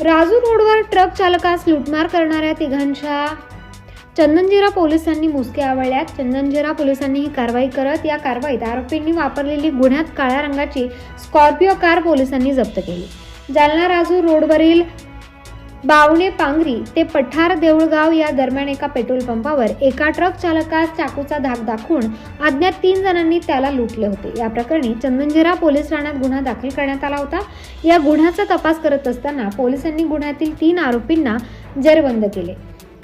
राजू रोडवर ट्रक चालकास लुटमार करणाऱ्या तिघांच्या चंदनजिरा पोलिसांनी मुसके आवळल्यात. चंदनजिरा पोलिसांनी ही कारवाई करत या कारवाईत आरोपींनी वापरलेली गुन्ह्यात काळ्या रंगाची स्कॉर्पिओ कार पोलिसांनी जप्त केली. जालना राजू रोडवरील बावणे पांगरी ते पठार देऊळगाव या दरम्यान एका पेट्रोल पंपावर एका ट्रक चालकास चाकूचा धाक दाखवून अज्ञात तीन जणांनी त्याला लुटले होते. या प्रकरणी चंदनजिरा पोलीस ठाण्यात गुन्हा दाखल करण्यात आला होता. या गुन्ह्याचा तपास करत असताना पोलिसांनी गुन्ह्यातील तीन आरोपींना जेरबंद केले.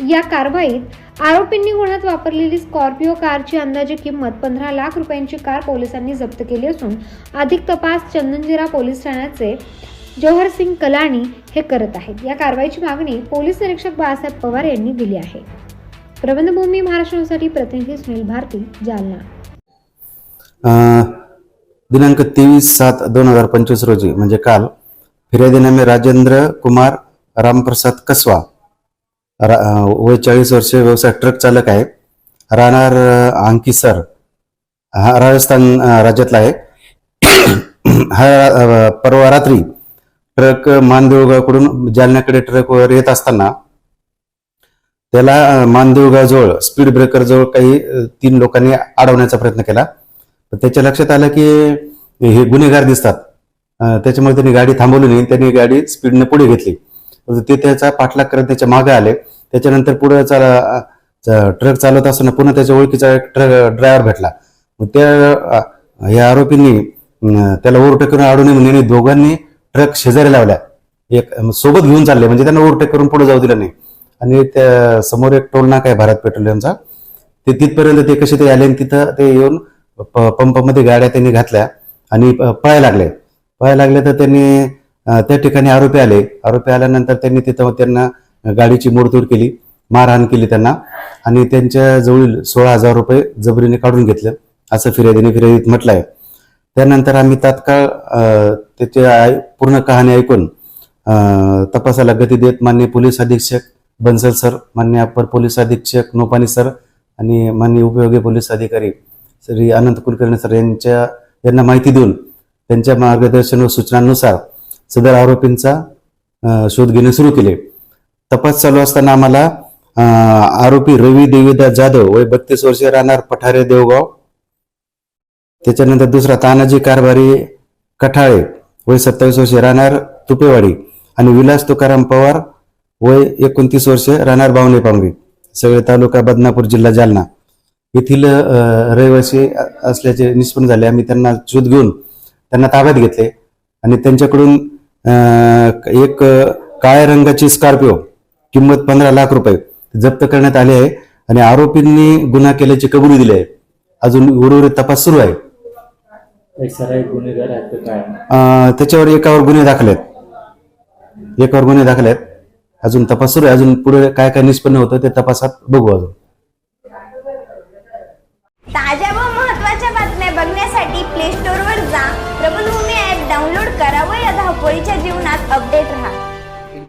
या कारवाईत आरोपींनी गुन्ह्यात वापरलेली स्कॉर्पिओ कारची अंदाजे किंमत पंधरा लाख रुपयांची कार पोलिसांनी जप्त केली असून अधिक तपास चंदनजिरा पोलीस ठाण्याचे जौहर सिंग हे करत आहेत. या कारवाईची मागणी पोलीस निरीक्षक बाळासाहेब पवार यांनी दिली आहे. प्रबंधभूमी महाराष्ट्रासाठी प्रतिनिधी सुनील भारती जालना. दिनांक तेवीस सात दोन हजार पंचवीस रोजी म्हणजे काल फिर्यादीनामे राजेंद्र कुमार रामप्रसाद कसवा रा- वय चाळीस वर्ष व्यवसाय ट्रक चालक आहे. राहणार आंकी अंकिसर हा राजस्थान राज्यातला आहे. हा परवा रात्री ट्रक मानदेवगावकडून जालन्याकडे ट्रकवर येत असताना त्याला मानदेवगावजवळ स्पीड ब्रेकर जवळ काही तीन लोकांनी अडवण्याचा प्रयत्न केला. तर त्याच्या लक्षात आलं की हे गुन्हेगार दिसतात. त्याच्यामुळे त्यांनी गाडी थांबवली नाही. त्यांनी गाडी स्पीडने पुढे घेतली. ते त्याचा पाठलाग करत त्याच्यामागे आले. त्याच्यानंतर पुढे चाला ट्रक चालवत असताना पुन्हा त्याच्या ओळखीचा एक ट्रक ड्रायव्हर भेटला. त्या या आरोपींनी त्याला ओव्हरटेक करून अडवणे म्हणजे दोघांनी ट्रक शेजारी लावल्या. एक सोबत घेऊन चालले. म्हणजे त्यांना ओव्हरटेक करून पुढे जाऊ दिलं नाही. आणि त्या समोर एक टोल नाका आहे भारत पेट्रोलियमचा. ते तिथपर्यंत ते कसे ते आले आणि तिथं ते येऊन प- पंपामध्ये गाड्या त्यांनी घातल्या आणि प- पळायला लागले. पळायला लागले तर त्यांनी त्या ठिकाणी आरोपी आले. आरोपी आल्यानंतर त्यांनी तिथं त्यांना गाडीची मोडतोड केली. मारहाण केली त्यांना. आणि त्यांच्या जवळील सोळा हजार रुपये जबरीने काढून घेतले. असं फिर्यादीने फिर्यादीत आहे त्यानंतर आम्ही तात्काळ त्याचे त्याची आय- पूर्ण कहाणी ऐकून तपासाला गती देत मान्य पोलीस अधीक्षक बन्सल सर मान्य अप्पर पोलीस अधीक्षक नोपानी सर आणि मान्य उपयोगी पोलीस अधिकारी श्री अनंत कुलकर्णी सर यांच्या यांना माहिती देऊन त्यांच्या मार्गदर्शन व सूचनांनुसार सदर आरोपींचा शोध घेणे सुरू केले. तपास चालू असताना आम्हाला आरोपी रवी देवीदास जाधव वय बत्तीस वर्षे राहणार पठारे देवगाव त्याच्यानंतर दुसरा तानाजी कारभारी कठाळे वय सत्तावीस वर्षे राहणार तुपेवाडी आणि विलास तुकाराम पवार वय एकोणतीस वर्षे राहणार बावणे पांगरी. सगळे तालुका बदनापूर जिल्हा जालना. येथील रहिवासी असल्याचे निष्पन्न झाले. आम्ही त्यांना शोध घेऊन त्यांना ताब्यात घेतले. आणि त्यांच्याकडून एक काळ्या रंगाची स्कॉर्पिओ किंमत पंधरा लाख रुपये जप्त करण्यात आले आहे. आणि आरोपींनी गुन्हा केल्याची कबुली दिली आहे. अजून उर्वरित तपास सुरू आहे. एक सराई गुन्हेगार आहेत का काय अ, त्याच्यावर एकावर गुन्हे दाखल आहेत एकावर गुन्हे दाखल आहेत अजून तपास सुरू आहे. अजून पुढे काय काय निष्पन्न होतं ते तपासात बघू अजून. ताज्या व महत्त्वाच्या बातम्या बघण्यासाठी प्ले स्टोअरवर जा. प्रबलभूमी ॲप डाउनलोड करा व या धावपळीच्या जीवनात अपडेट